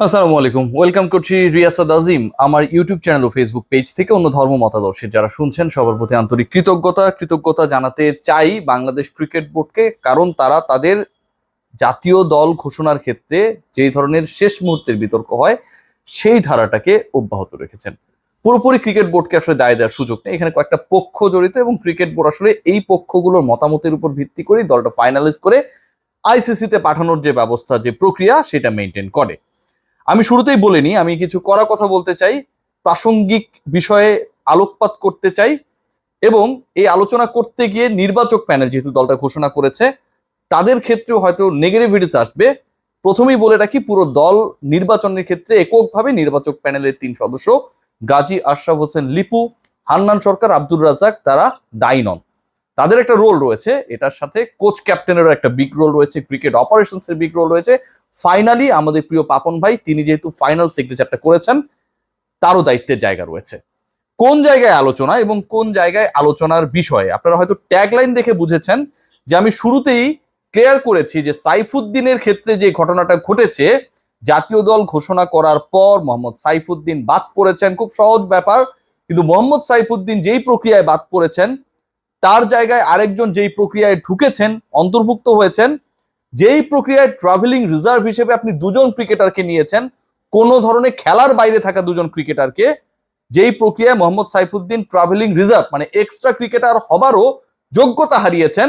আসসালামু আলাইকুম। ওয়েলকাম করছি রিয়াসাদ আজিম, আমার ইউটিউব চ্যানেল ও ফেসবুক পেজ থেকে অন্য ধর্ম মতাদর্শের। যারা শুনছেন, সবার প্রতি আন্তরিক কৃতজ্ঞতা। কৃতজ্ঞতা জানাতে চাই বাংলাদেশ ক্রিকেট বোর্ডকে, কারণ তারা তাদের জাতীয় দল ঘোষণার ক্ষেত্রে যেই ধরনের শেষ মুহূর্তের বিতর্ক হয়, সেই ধারাটাকে অব্যাহত রেখেছেন। পুরোপুরি ক্রিকেট বোর্ডকে আসলে দায় দেওয়ার সুযোগ নেই। এখানে কয়েকটা পক্ষ জড়িত এবং ক্রিকেট বোর্ড আসলে এই পক্ষগুলোর মতামতের উপর ভিত্তি করে দলটা ফাইনালাইজ করে আইসিসিতে পাঠানোর যে ব্যবস্থা, যে প্রক্রিয়া, সেটা মেনটেন করে। আমি শুরুতেই বলিনি, আমি কিছু করা কথা বলতে চাই, প্রাসঙ্গিক বিষয়ে আলোকপাত করতে চাই এবং এই আলোচনা করতে গিয়ে নির্বাচক প্যানেল যেহেতু দলটা ঘোষণা করেছে, তাদের ক্ষেত্রেও হয়তো নেগেটিভিটিস আসবে। প্রথমেই বলে রাখি, পুরো দল নির্বাচনের ক্ষেত্রে এককভাবে নির্বাচক প্যানেলের তিন সদস্য, গাজী আশরাফ হোসেন, লিপু, হান্নান সরকার, আব্দুর রাজাক তারা ডাইনন তাদের একটা রোল রয়েছে, এটার সাথে কোচ ক্যাপ্টেনেরও একটা বিগ রোল রয়েছে ক্রিকেট অপারেশনসের বিগ রোল রয়েছে। ফাইনালি আমাদের প্রিয় পাপন ভাই, তিনি যেহেতু ফাইনাল সিগনেচারটা করেছেন, তারও দায়িত্বের জায়গা রয়েছে। কোন জায়গায় আলোচনা এবং কোন জায়গায় আলোচনার বিষয়ে? আপনারা হয়তো ট্যাগলাইন দেখে বুঝেছেন যে আমি শুরুতেই ক্লিয়ার করেছি যে সাইফুদ্দিনের ক্ষেত্রে যে ঘটনাটা ঘটেছে, জাতীয় দল ঘোষণা করার পর মোহাম্মদ সাইফুদ্দিন বাদ পড়েছেন, খুব সহজ ব্যাপার। কিন্তু মোহাম্মদ সাইফুদ্দিন যেই প্রক্রিয়ায় বাদ পড়েছেন, তার জায়গায় আরেকজন যেই প্রক্রিয়ায় ঢুকেছেন, অন্তর্ভুক্ত হয়েছেন যেই প্রক্রিয়ায় ট্রাভেলিং রিজার্ভ হিসেবে আপনি দুজন ক্রিকেটারকে নিয়েছেন, কোনো ধরনের খেলার বাইরে থাকা দুজন ক্রিকেটারকে যেই প্রক্রিয়ায় মোহাম্মদ সাইফুদ্দিন ট্রাভেলিং রিজার্ভ মানে এক্সট্রা ক্রিকেটার হবারও যোগ্যতা হারিয়েছেন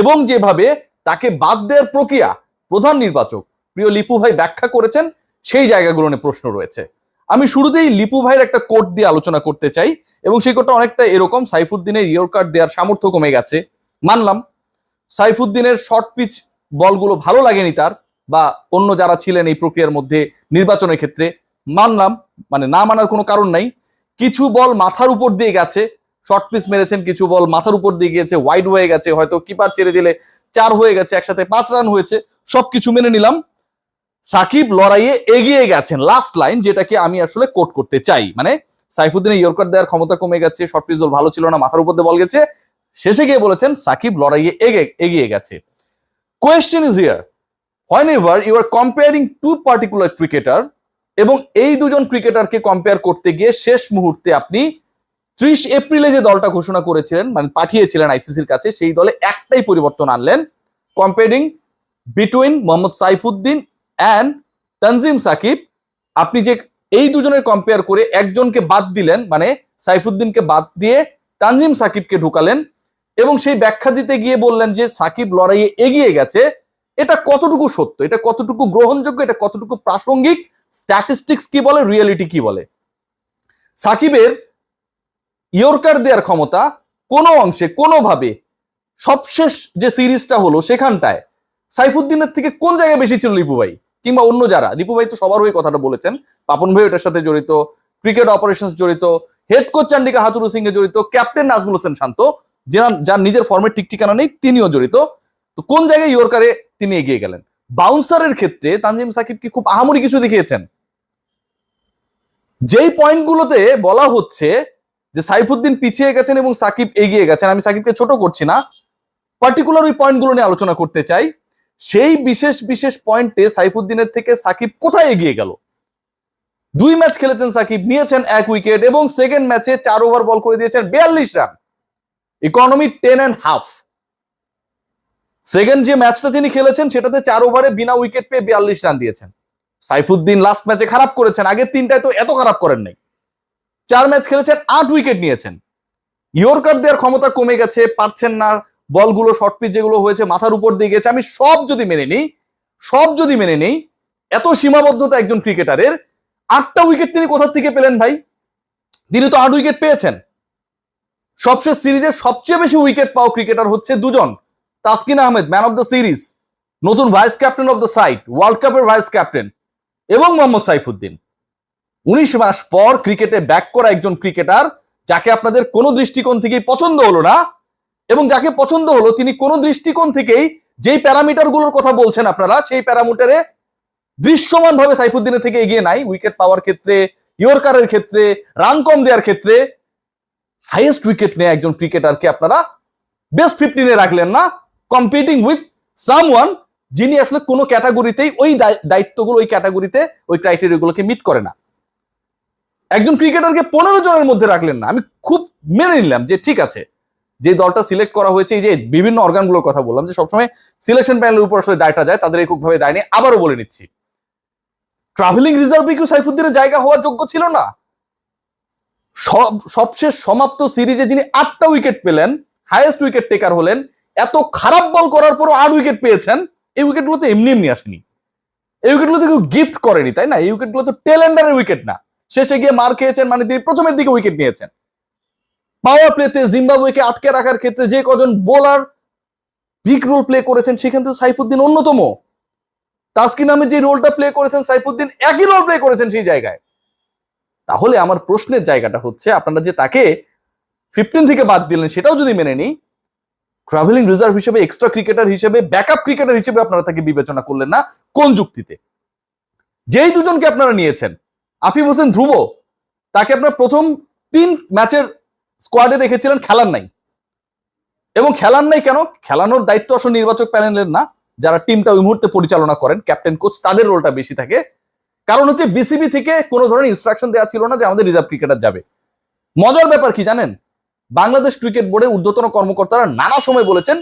এবং যেভাবে তাকে বাদ দেওয়ার প্রক্রিয়া প্রধান নির্বাচক প্রিয় লিপু ভাই ব্যাখ্যা করেছেন, সেই জায়গাগুলো নিয়ে প্রশ্ন রয়েছে। আমি শুরুতেই লিপু ভাইয়ের একটা কোট দিয়ে আলোচনা করতে চাই এবং সেই কোটটা অনেকটা এরকম, সাইফুদ্দিনের ইয়র কার্ড দেওয়ার সামর্থ্য কমে গেছে। মানলাম, সাইফুদ্দিনের শর্ট পিচ বলগুলো ভালো লাগেনি তার বা অন্য যারা ছিলেন এই প্রক্রিয়ার মধ্যে নির্বাচনের ক্ষেত্রে, মানলাম মানে না মানার কোনো কারণ নাই। কিছু বল মাথার উপর দিয়ে গেছে শর্ট পিস মেরেছেন, কিছু বল মাথার উপর দিয়ে গিয়েছে ওয়াইড হয়ে গেছে, হয়তো কিপার ছেড়ে দিলে চার হয়ে গেছে, একসাথে পাঁচ রান হয়েছে, সবকিছু মেনে নিলাম। সাকিব লড়াইয়ে এগিয়ে গেছেন লাস্ট লাইন যেটাকে আমি আসলে কোট করতে চাই। মানে সাইফুদ্দিনের ইয়র্কার দেওয়ার ক্ষমতা কমে গেছে শর্ট পিস বল ভালো ছিল না, মাথার উপর দিয়ে বল গেছে। শেষে গিয়ে বলেছেন, সাকিব লড়াইয়ে এগে, এগিয়ে গেছে। Question is here whenever you are comparing to particular cricketer এবং এই দুজন ক্রিকেটারকে কম্পেয়ার করতে গিয়ে শেষ মুহূর্তে আপনি ত্রিশ এপ্রিলে যে দলটা ঘোষণা করেছিলেন মানে পাঠিয়েছিলেন আইসিসির কাছে, সেই দলে একটাই পরিবর্তন আনলেন। Comparing between Mohammad Saifuddin and Tanzim Sakib, আপনি যে এই দুজনের কম্পেয়ার করে একজনকে বাদ দিলেন মানে সাইফুদ্দিনকে বাদ দিয়ে তানজিম সাকিবকে ঢুকালেন এবং সেই ব্যাখ্যা দিতে গিয়ে বললেন যে সাকিব লড়াইয়ে এগিয়ে গেছে। এটা কতটুকু সত্য? এটা কতটুকু গ্রহণযোগ্য? এটা কতটুকু প্রাসঙ্গিক? স্ট্যাটিস্টিক্স কি বলে? রিয়েলিটি কি বলে? সাকিবের ইয়র্কার দেওয়ার ক্ষমতা কোনো অংশে, কোনোভাবে সবশেষ যে সিরিজটা হলো সেখানটায় সাইফুদ্দিনের থেকে কোন জায়গায় বেশি ছিল লিপু ভাই? কিংবা অন্য যারা? লিপু ভাই তো সবার হয়ে কথাটা বলেছেন। পাপন ভাই ওটার সাথে জড়িত, ক্রিকেট অপারেশন জড়িত head coach Chandika Hathurusingha এ জড়িত ক্যাপ্টেন নাজমুল হোসেন শান্ত যার যার নিজের ফর্মের টিকটিকানা নেই, তিনিও জড়িত। তো কোন জায়গায় ইয়র্কারে তিনি এগিয়ে গেলেন? বাউন্সারের ক্ষেত্রে তানজিম সাকিব কি খুব আহামরি কিছু দেখিয়েছেন? যেই পয়েন্টগুলোতে বলা হচ্ছে যে সাইফুদ্দিন পিছিয়ে গেছেন এবং সাকিব এগিয়ে গেছেন, আমি সাকিবকে ছোট করছি না পার্টিকুলার ওই পয়েন্টগুলো নিয়ে আলোচনা করতে চাই। সেই বিশেষ বিশেষ পয়েন্টে সাইফুদ্দিনের থেকে সাকিব কোথায় এগিয়ে গেল? দুই ম্যাচ খেলেছেন সাকিব, নিয়েছেন এক উইকেট এবং সেকেন্ড ম্যাচে চার ওভার বল করে দিয়েছেন বিয়াল্লিশ run economy ten and half second যে ম্যাচটা তিনি খেলেছেন, সেটাতে চার ওভারে বিনা উইকেট পেয়ে বিয়াল্লিশ রান দিয়েছেন। সাইফুদ্দিন লাস্ট ম্যাচে খারাপ করেছেন, আগের তিনটায় তো এত খারাপ করেন নাই। চার ম্যাচ খেলেছেন, আট উইকেট নিয়েছেন। ইয়র্কার দেওয়ার ক্ষমতা কমে গেছে, পারছেন না, বলগুলো শর্ট পিচ যেগুলো হয়েছে, মাথার উপর দিয়ে গেছে আমি সব যদি মেনে নিই, সব যদি মেনে নেই, এত সীমাবদ্ধতা একজন ক্রিকেটারের আটটা উইকেট তিনি কোথা থেকে পেলেন ভাই? তিনি তো আট উইকেট পেয়েছেন। সবশেষ সিরিজের সবচেয়ে বেশি উইকেট পাওয়া ক্রিকেটার হচ্ছে দুজন। Taskin Ahmed man of the series নতুন vice captain of the side world কাপের ভাইস ক্যাপ্টেন এবং মোহাম্মদ সাইফুদ্দিন। উনিশ মাস পর ক্রিকেটে ব্যাক করা একজন ক্রিকেটার যাকে আপনাদের কোনো দৃষ্টিকোণ থেকেই পছন্দ হলো না, এবং যাকে পছন্দ হলো তিনি কোনো দৃষ্টিকোণ থেকেই যেই প্যারামিটারগুলোর কথা বলছেন আপনারা, সেই প্যারামিটারে দৃশ্যমানভাবে সাইফুদ্দিনের থেকে এগিয়ে নাই। উইকেট পাওয়ার ক্ষেত্রে ইয়র্কারের ক্ষেত্রে রান কম দেওয়ার ক্ষেত্রে হাইয়েস্ট উইকেট নিয়ে একজন ক্রিকেটারকে আপনারা বেস্ট ফিফটিনে রাখলেন না। কম্পিটিং উইথ সাম ওয়ান যিনি আসলে কোনো ক্যাটাগরিতেই ওই দায়িত্বগুলো, ওই ক্যাটাগরিতে ওই ক্রাইটেরিয়াগুলোকে মিট করে না। একজন ক্রিকেটারকে পনেরো জনের মধ্যে রাখলেন না। আমি খুব মেনে নিলাম যে ঠিক আছে, যে দলটা সিলেক্ট করা হয়েছে, এই যে বিভিন্ন অর্গানগুলোর কথা বললাম, যে সবসময় সিলেকশন প্যানেলের উপর আসলে দায়টা যায়, তাদের এককভাবে দায় নেই আবারও বলে নিচ্ছি। ট্রাভেলিং রিজার্ভে কি সাইফুদ্দিনের জায়গা হওয়ার যোগ্য ছিল না? সবশেষ সমাপ্ত সিরিজে যিনি আটটা উইকেট পেলেন হাইয়েস্ট উইকেট টেকার হলেন, এত খারাপ বল করার পরও আট উইকেট পেয়েছেন, এই উইকেটগুলো তো এমনি এমনি আসেনি। এই উইকেটগুলো তো কেউ গিফট করেনি, তাই না? এই উইকেটগুলো তো টেলেন্ডারের উইকেট না। শেষে গিয়ে মার খেয়েছেন মানে তিনি প্রথমের দিকে উইকেট নিয়েছেন। পাওয়ার প্লেতে জিম্বাবুয়েকে আটকে রাখার ক্ষেত্রে যে কজন বোলার বিগ রোল প্লে করেছেন, সেখান থেকে সাইফুদ্দিন অন্যতম। তাসকিন আহমেদ যে রোলটা প্লে করেছেন, সাইফুদ্দিন একই রোল প্লে করেছেন সেই জায়গায়। তাহলে আমার প্রশ্নের জায়গাটা হচ্ছে, আপনারা যে তাকে ফিফটিন থেকে বাদ দিলেন সেটাও যদি মেনে নিই ট্রাভেলিং রিজার্ভ হিসেবে এক্সট্রা ক্রিকেটার হিসেবে ব্যাকআপ ক্রিকেটার হিসেবে আপনারা তাকে বিবেচনা করলেন না, কোন যুক্তিতে? যেই দুজনকে আপনারা নিয়েছেন, আফিফ হোসেন ধ্রুব, তাকে আপনার প্রথম তিন ম্যাচের স্কোয়াডে রেখেছিলেন খেলার নাই। এবং খেলার নাই কেন? খেলানোর দায়িত্ব আসলে নির্বাচক প্যানেলের না, যারা টিমটা ওই মুহূর্তে পরিচালনা করেন ক্যাপ্টেন কোচ তাদের রোলটা বেশি থাকে। কারণ হচ্ছে বিসিবি থেকে কোনো ধরনের ইনস্ট্রাকশন দেওয়া ছিল না যে আমাদের রিজার্ভ ক্রিকেটার যাবে। মজার ব্যাপার কি জানেন? বাংলাদেশ ক্রিকেট বোর্ডের ঊর্ধ্বতন কর্মকর্তারা নানা সময় বলেছেন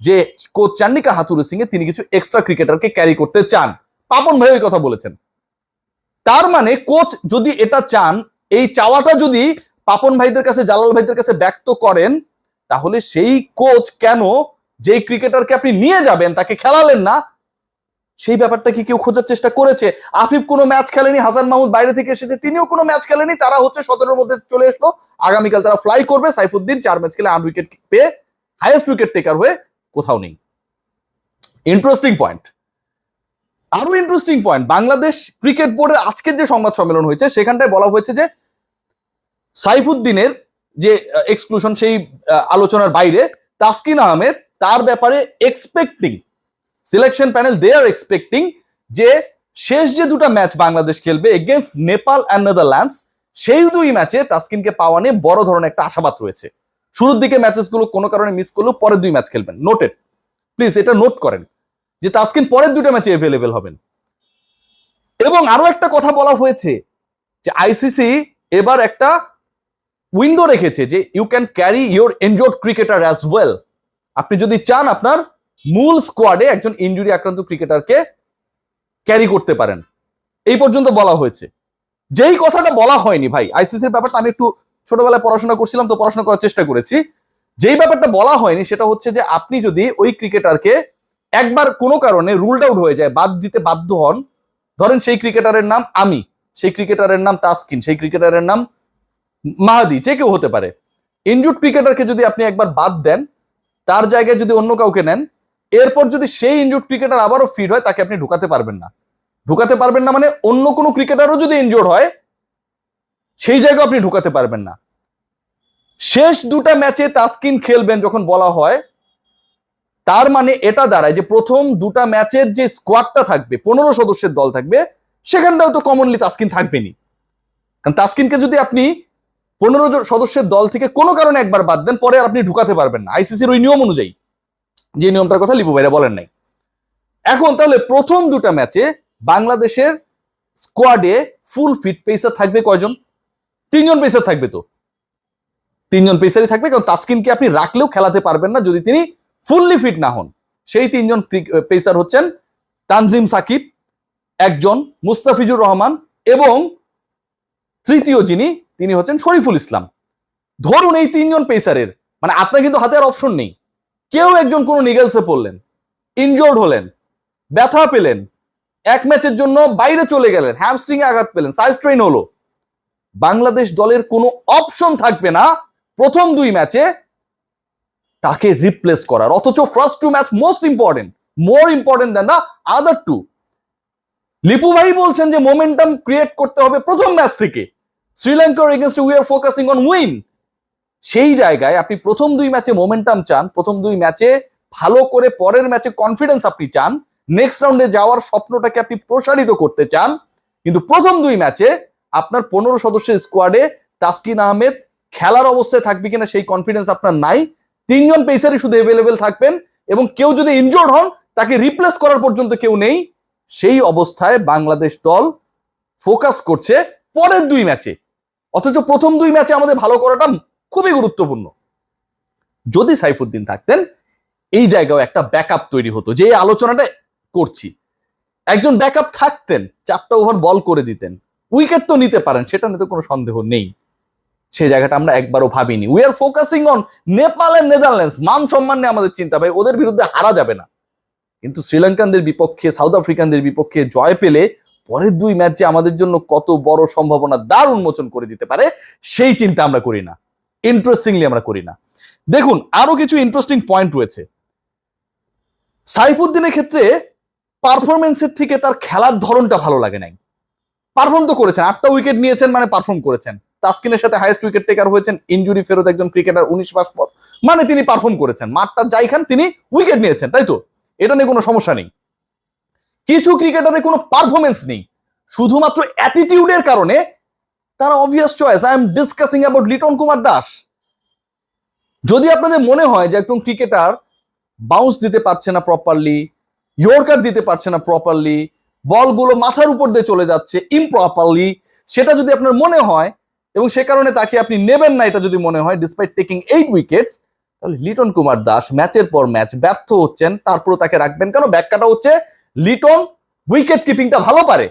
যে কোচ চান্নিকা হাতুরু সিং তিনি কিছু এক্সট্রা ক্রিকেটারকে ক্যারি করতে চান। পাপন ভাই ওই কথা বলেছেন। তার মানে কোচ যদি এটা চান, এই চাওয়াটা যদি পাপন ভাইদের কাছে, জালাল ভাইদের কাছে ব্যক্ত করেন, তাহলে সেই কোচ কেন যেই ক্রিকেটারকে আপনি নিয়ে যাবেন, তাকে খেলালেন না সেই ব্যাপারটা কি কেউ খোঁজার চেষ্টা করেছে? আফিফ কোনো ম্যাচ খেলেনি, হাসান মাহমুদ বাইরে থেকে এসেছে, তিনিও কোনো ম্যাচ খেলেনি, তারা হচ্ছে সতেরোর মধ্যে চলে এসলো। আগামীকাল তারা ফ্লাই করবে, সাইফুদ্দিন চার ম্যাচ খেলে আট উইকেট পেয়ে হাইয়েস্ট উইকেট টেকার হয়ে কোথাও নেই। ইন্টারেস্টিং পয়েন্ট আরও ইন্টারেস্টিং পয়েন্ট বাংলাদেশ ক্রিকেট বোর্ডের আজকের যে সংবাদ সম্মেলন হয়েছে, সেখানটায় বলা হয়েছে যে সাইফুদ্দিনের যে এক্সক্লুশন সেই আলোচনার বাইরে তাসকিন আহমেদ তার ব্যাপারে expecting selection panel they are expecting যে শেষ যে দুটো ম্যাচ বাংলাদেশ খেলবে এগেনস্ট নেপাল অ্যান্ড নেদারল্যান্ডস সেই দুই ম্যাচে তাসকিনকে পাওয়া নিয়ে বড় ধরনের একটা আশাবাদ রয়েছে। শুরুর দিকে ম্যাচেসগুলো কোনো কারণে মিস করলেও পরের দুই ম্যাচ খেলবেন। নোটেড প্লিজ এটা নোট করেন যে তাসকিন পরের দুটো ম্যাচে অ্যাভেলেবেল হবেন। এবং আরও একটা কথা বলা হয়েছে যে আইসিসি এবার একটা উইন্ডো রেখেছে যে you can carry your injured cricketer as well আপনি যদি চান আপনার মূল স্কোয়াডে একজন ইনজুরি আক্রান্ত ক্রিকেটারকে ক্যারি করতে পারেন। এই পর্যন্ত বলা হয়েছে। যেই কথাটা বলা হয়নি ভাই আইসিসির ব্যাপারটা আমি একটু ছোটবেলায় পড়াশোনা করছিলাম, তো পড়াশোনা করার চেষ্টা করেছি। যেই ব্যাপারটা বলা হয়নি সেটা হচ্ছে যে আপনি যদি ওই ক্রিকেটারকে একবার কোনো কারণে রুলড আউট হয়ে যায়, বাদ দিতে বাধ্য হন, ধরেন সেই ক্রিকেটারের নাম আমি, সেই ক্রিকেটারের নাম তাসকিন, সেই ক্রিকেটারের নাম মাহাদি, যে কেউ হতে পারে। ইনজুড ক্রিকেটারকে যদি আপনি একবার বাদ দেন, তার জায়গায় যদি অন্য কাউকে নেন এরপর যদি সেই ইনজুড ক্রিকেটার আবারও ফিট হয়, তাকে আপনি ঢুকাতে পারবেন না। ঢুকাতে পারবেন না মানে অন্য কোনো ক্রিকেটারও যদি ইনজোর্ড হয়, সেই জায়গায় আপনি ঢুকাতে পারবেন না। শেষ দুটা ম্যাচে তাস্কিন খেলবেন যখন বলা হয়, তার মানে এটা দাঁড়ায় যে প্রথম দুটা ম্যাচের যে স্কোয়াডটা থাকবে, পনেরো সদস্যের দল থাকবে, সেখানটাও তো কমনলি তাসকিন থাকবেনি কারণ তাস্কিনকে যদি আপনি পনেরো সদস্যের দল থেকে কোনো কারণে একবার বাদ দেন, পরে আর আপনি ঢুকাতে পারবেন না। আইসিসির ওই নিয়ম অনুযায়ী। যে নিয়মটার কথা লিপু ভাইরা বলেন নাই। এখন তাহলে প্রথম দুটা ম্যাচে বাংলাদেশের স্কোয়াডে ফুল ফিট পেসার থাকবে কয়জন? তিনজন পেসার থাকবে তো। তিনজন পেসারই থাকবে, কারণ তাসকিনকে আপনি রাখলেও খেলাতে পারবেন না যদি তিনি ফুললি ফিট না হন। সেই তিনজন পেসার হচ্ছেন তানজিম সাকিব একজন, মুস্তাফিজুর রহমান এবং তৃতীয় যিনি, তিনি হচ্ছেন শরীফুল ইসলাম। ধরুন এই তিনজন পেসারের মানে আপনার কিন্তু হাতে আর অপশন নেই। কেউ একজন কোনো নিগেলসে পড়লেন ইনজোর্ড হলেন, ব্যথা পেলেন, এক ম্যাচের জন্য বাইরে চলে গেলেন হ্যামস্ট্রিং আঘাত পেলেন সাইজ ট্রেন হলো। বাংলাদেশ দলের কোনো অপশন থাকবে না প্রথম দুই ম্যাচে তাকে রিপ্লেস করার। অথচ first two match most important more important than the other two Lipu ভাই বলছেন যে মোমেন্টাম ক্রিয়েট করতে হবে প্রথম ম্যাচ থেকে। শ্রীলঙ্কার against we are focusing on win সেই জায়গায় আপনি প্রথম দুই ম্যাচে মোমেন্টাম চান, প্রথম দুই ম্যাচে ভালো করে পরের ম্যাচে কনফিডেন্স আপনি চান নেক্সট রাউন্ডে যাওয়ার স্বপ্নটাকে আপনি প্রসারিত করতে চান, কিন্তু প্রথম দুই ম্যাচে আপনার পনেরো সদস্যের স্কোয়াডে তাসকিন আহমেদ খেলার অবস্থায় থাকবে কিনা সেই কনফিডেন্স আপনার নাই। তিনজন পেসারই শুধু অ্যাভেলেবেল থাকবেন এবং কেউ যদি ইনজোর্ড হন, তাকে রিপ্লেস করার পর্যন্ত কেউ নেই। সেই অবস্থায় বাংলাদেশ দল ফোকাস করছে পরের দুই ম্যাচে। অথচ প্রথম দুই ম্যাচে আমাদের ভালো করাটা খুবই গুরুত্বপূর্ণ। যদি সাইফুদ্দিন থাকতেন, এই জায়গাও একটা ব্যাকআপ তৈরি হতো, যে আলোচনাটা করছি। একজন ব্যাকআপ থাকতেন, চারটা ওভার বল করে দিতেন। উইকেট তো নিতে পারেন, সেটা নিতে কোনো সন্দেহ নেই। সেই জায়গাটা আমরা একবারও ভাবিনি। We are focusing on Nepal and Netherlands মান সম্মান নিয়ে আমাদের চিন্তা ভাই, ওদের বিরুদ্ধে হারা যাবে না। কিন্তু শ্রীলঙ্কানদের বিপক্ষে সাউথ আফ্রিকানদের বিপক্ষে জয় পেলে, পরের দুই ম্যাচে আমাদের জন্য কত বড় সম্ভাবনা দ্বার উন্মোচন করে দিতে পারে, সেই চিন্তা আমরা করি না। ইন্টারেস্টিংলি আমরা করি না। দেখুন, আরও কিছু ইন্টারেস্টিং পয়েন্ট রয়েছে। সাইফুদ্দিনের ক্ষেত্রে পারফরমেন্সের থেকে তার খেলার ধরনটা ভালো লাগে নাই। পারফর্ম তো করেছেন, আটটা উইকেট নিয়েছেন মানে পারফর্ম করেছেন। তাস্কিনের সাথে হাইয়েস্ট উইকেট টেকার হয়েছেন ইনজুরি ফেরত একজন ক্রিকেটার উনিশ মাস পর। মানে তিনি পারফর্ম করেছেন, মাঠটা যাই খান তিনি উইকেট নিয়েছেন, তাই তো? এটা নিয়ে কোনো সমস্যা নেই। কিছু ক্রিকেটারে কোনো পারফরমেন্স নেই। শুধুমাত্র অ্যাটিটিউডের কারণে তারা obvious choice I am discussing about Liton Kumar Das. যদি আপনাদের মনে হয় যে একজন ক্রিকেটার বাউন্স দিতে পারছে না প্রপারলি ইয়র্কার দিতে পারছে না প্রপারলি বলগুলো মাথার উপর দিয়ে চলে যাচ্ছে ইমপ্রপারলি সেটা যদি আপনার মনে হয় এবং সে কারণে তাকে আপনি নেবেন না, এটা যদি মনে হয় ডিসপাইট টেকিং এইট উইকেটস তাহলে লিটন কুমার দাস ম্যাচের পর ম্যাচ ব্যর্থ হচ্ছেন তারপরে তাকে রাখবেন। কেন? ব্যাখ্যাটা হচ্ছে লিটন উইকেট কিপিংটা ভালো পারে।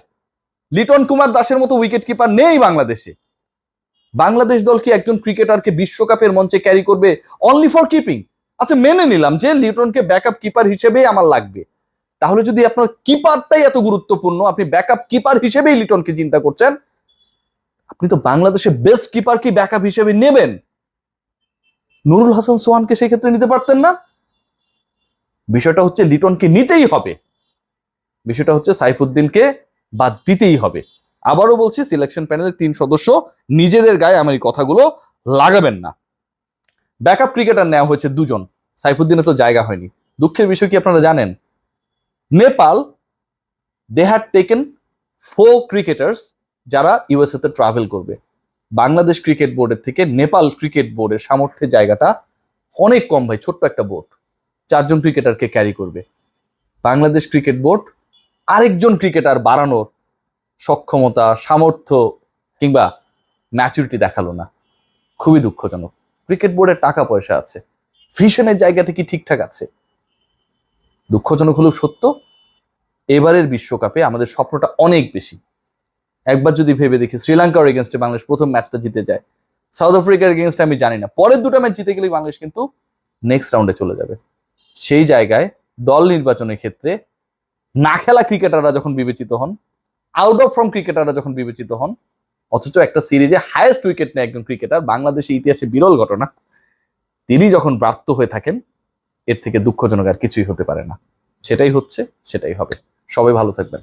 লিটন কুমার দাসের মতো উইকেট কিপার নেই বাংলাদেশে। বাংলাদেশ দল কি একজন ক্রিকেটারকে বিশ্বকাপের মঞ্চে ক্যারি করবে? অনলি ফর কিপিং আচ্ছা মেনে নিলাম যে লিটনকে ব্যাকআপ কিপার হিসেবেই আমার লাগবে। তাহলে যদি আপনার কিপারটাই এত গুরুত্বপূর্ণ, আপনি ব্যাকআপ কিপার হিসেবেই লিটনকে চিন্তা করছেন, আপনি তো বাংলাদেশের বেস্ট কিপার কি ব্যাকআপ হিসেবে নেবেন। নুরুল হাসান সোহানকে সেই ক্ষেত্রে নিতে পারতেন না। বিষয়টা হচ্ছে লিটনকে নিতেই হবে। বিষয়টা হচ্ছে সাইফুদ্দিনকে বাদ দিতেই হবে। আবারও বলছি সিলেকশন প্যানেলের তিন সদস্য নিজেদের গায়ে আমার এই কথাগুলো লাগাবেন না। ব্যাকআপ ক্রিকেটার নেওয়া হয়েছে দুজন। সাইফুদ্দিনে তো জায়গা হয়নি। দুঃখের বিষয় কি আপনারা জানেন? Nepal they had taken four cricketers যারা ইউএসএ তে ট্রাভেল করবে। বাংলাদেশ ক্রিকেট বোর্ডের থেকে নেপাল ক্রিকেট বোর্ডের সামর্থ্যের জায়গাটা অনেক কম ভাই, ছোট্ট একটা বোর্ড চারজন ক্রিকেটারকে ক্যারি করবে। বাংলাদেশ ক্রিকেট বোর্ড আরেকজন ক্রিকেটার বাড়ানোর সক্ষমতা, সামর্থ্য কিংবা ম্যাচুরিটি দেখাল না। খুবই দুঃখজনক। ক্রিকেট বোর্ডের টাকা পয়সা আছে। ভিশনের জায়গাটা কি ঠিকঠাক আছে? দুঃখজনক হলেও সত্য, এবারের বিশ্বকাপে আমাদের স্বপ্নটা অনেক বেশি। একবার যদি ভেবে দেখি শ্রীলঙ্কার এগেনস্টে বাংলাদেশ প্রথম ম্যাচটা জিতে যায়। সাউথ আফ্রিকার এগেনস্টে আমি জানি না। পরের দুটো ম্যাচ জিতে গেলেই বাংলাদেশ কিন্তু নেক্সট রাউন্ডে চলে যাবে। সেই জায়গায় দল নির্বাচনের ক্ষেত্রে না খেলা ক্রিকেটাররা যখন বিবেচিত হন আউট অফ ফর্ম ক্রিকেটাররা যখন বিবেচিত হন, অথচ একটা সিরিজে হায়েস্ট উইকেট নেয় একজন ক্রিকেটার বাংলাদেশে ইতিহাসে বিরল ঘটনা, তিনি যখন প্রাপ্ত হয়ে থাকেন, এর থেকে দুঃখজনক আর কিছুই হতে পারে না। সেটাই হচ্ছে, সেটাই হবে। সবাই ভালো থাকবেন।